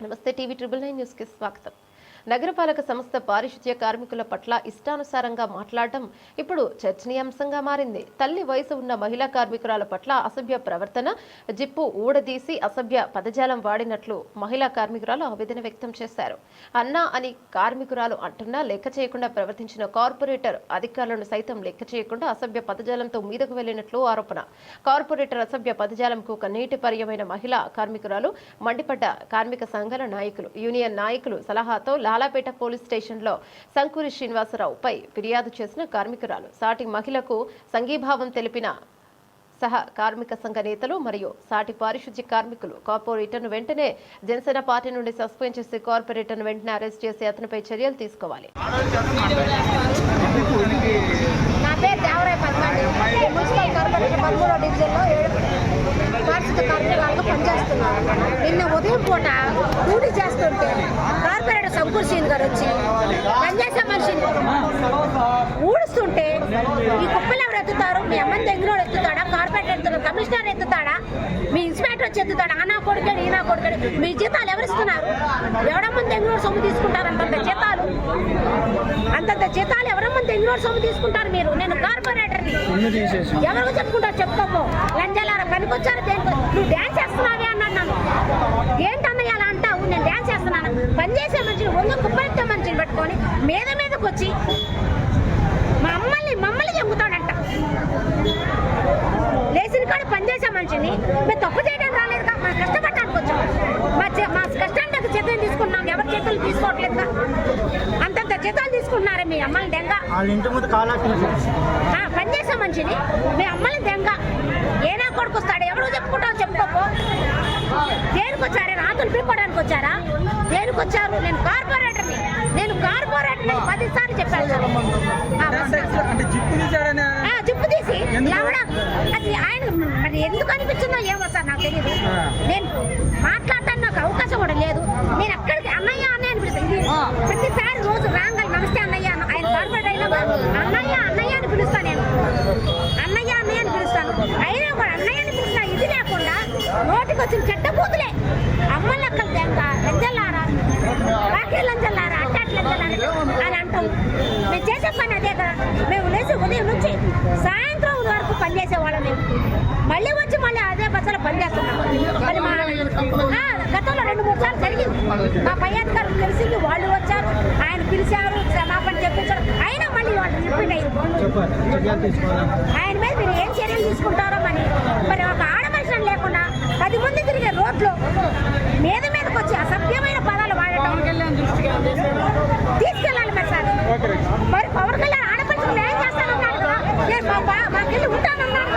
నమస్తే TV triple nine న్యూస్కి స్వాగతం నగరపాలక సంస్థ పారిశుధ్య కార్మికుల పట్ల ఇష్టానుసారంగా మాట్లాడటం ఇప్పుడు చర్చనీయాంశంగా మారింది. తల్లి వయసు ఉన్న మహిళా కార్మికురాల పట్ల అసభ్య ప్రవర్తన జిప్పు ఊడదీసి అసభ్య పదజాలం వాడినట్లు మహిళా కార్మికురాలు ఆవేదన వ్యక్తం చేశారు. అన్నా అని కార్మికురాలు అంటున్నా లెక్క చేయకుండా ప్రవర్తించిన కార్పొరేటర్ అధికారులను సైతం లెక్క చేయకుండా అసభ్య పదజాలంతో మీదకు వెళ్ళినట్లు ఆరోపణ. కార్పొరేటర్ అసభ్య పదజాలంకు ఒక నీటి పర్యమైన మహిళా కార్మికురాలు మండిపడ్డ కార్మిక సంఘాల నాయకులు యూనియన్ నాయకులు సలహాతో లాలాపేట పోలీస్ స్టేషన్లో సంకూరి శ్రీనివాసరావుపై ఫిర్యాదు చేసిన కార్మికురాలు. సాటి మహిళకు సంఘీభావం తెలిపిన సహా కార్మిక సంఘ నేతలు మరియు సాటి పారిశుద్ధ్య కార్మికులు కార్పొరేటర్ను వెంటనే జనసేన పార్టీ నుండి సస్పెండ్ చేసి కార్పొరేటర్ను వెంటనే అరెస్ట్ చేసి అతనిపై చర్యలు తీసుకోవాలి. నా పేరు దేవరాయ మున్సిపల్ పదమూడో డివిజన్లో పనిచేస్తున్నాను. నిన్న ఉదయం పూట డ్యూటీ చేస్తుంటే కార్పొరేటర్ శంకర్ సింగ్ గారు వచ్చి పనిచేసే మనిషిని ఊడుస్తుంటే ఈ కుప్పలు ఎవరు ఎత్తుతారు? మీ అమ్మని దగ్గర ఎత్తుతాడా? కార్పొరేటర్ ఎత్తుతాడు? కమిషనర్ ఎత్తుతాడా? మీ ఇన్స్పెక్టర్ వచ్చి ఎత్తుతాడా? ఆ నా కొడుకడి ఈ నా కొడుకడి మీ జీతాలు ఎవరు ఇస్తున్నారు? ఎవడమ్మని దగ్గర సొమ్ము తీసుకుంటారు అంతంత జీతాలు? అంతంత జీతాలు ఎవరమ్మని దగ్గర సొమ్ము తీసుకుంటారు మీరు? నేను కార్పొరేటర్ని. ఎవరికి చెప్పుకుంటారు? చెప్పుకోము లంజలారా పనికొచ్చారు దేనికి. నువ్వు డ్యాన్స్ చేస్తున్నావే అన్నాడు నన్ను. ఏంటన్నయ్య అలా అంటావు నేను డ్యాన్స్ చేస్తున్నాను పని చేసే మనిషిని వంగ కుప్పలెత్తే మనిషిని పట్టుకొని మీద మీదకి వచ్చి మా అమ్మల్ని మమ్మల్ని చెంగుతాడంట లేచిన కాడ పని చేసే మనిషిని మేము తప్పు చేయడం రాలేదుగా మనం కష్టపడడానికి వచ్చాం. మా చే- మా కష్టానికి జీతం తీసుకున్నాం ఎవరి చేతులు తీసుకోవట్లేదుగా అంతంత జీతాలు తీసుకుంటున్నారే మీ అమ్మల్ని దెంగ. పనిచేసే మనిషిని మీ అమ్మని దెంగ. ఏనా కొడుకు వస్తాడు ఎవరు చెప్పుకుంటావు చెప్పుకోపో. దేనికి వచ్చారే రాతులు పీక్కోవడానికి వచ్చారా దేనికి వచ్చారు నేను కార్పొరేటర్ని. నేను కార్పొరేటర్ని పదిసార్లు చెప్పాను సార్. ఆ, అంటే జిప్పు తీసాడనే ఆ, జిప్పు తీసి? లవడం అది ఆయన మరి ఎందుకు అనిపించిందో ఏమో సార్ నాకు తెలియదు. నేను మాట్లాడటానికి నాకు అవకాశం కూడా లేదు. నేను ఎక్కడికి అన్నయ్య అన్నయ్య అని పిలుస్తాను ఇది ప్రతిసారి రోజు రాంగల్ నమస్తే అన్నయ్య అన్న- ఆయన కార్పొరేట్ అయినా అన్నయ్య అన్నయ్య అని పిలుస్తాను నేను. అన్నయ్య అన్నయ్య అని పిలుస్తాను. అయినా కూడా అన్నయ్య అని పిలుస్తా. ఇది లేకుండా నోటికి వచ్చిన మా పై తెలిసి తెలిసింది వాళ్ళు వచ్చారు ఆయన పిలిచారు క్షమాపణ చెప్పించారు. అయినా మళ్ళీ వాళ్ళు రిపీట్ అయింది ఆయన మీద మీరు ఏం చర్యలు తీసుకుంటారో మరి. మరి ఒక ఆడ లేకుండా పది మంది తిరిగే రోడ్లు మీద మీదకి వచ్చి అసభ్యమైన పదాలు వాడటం తీసుకెళ్ళి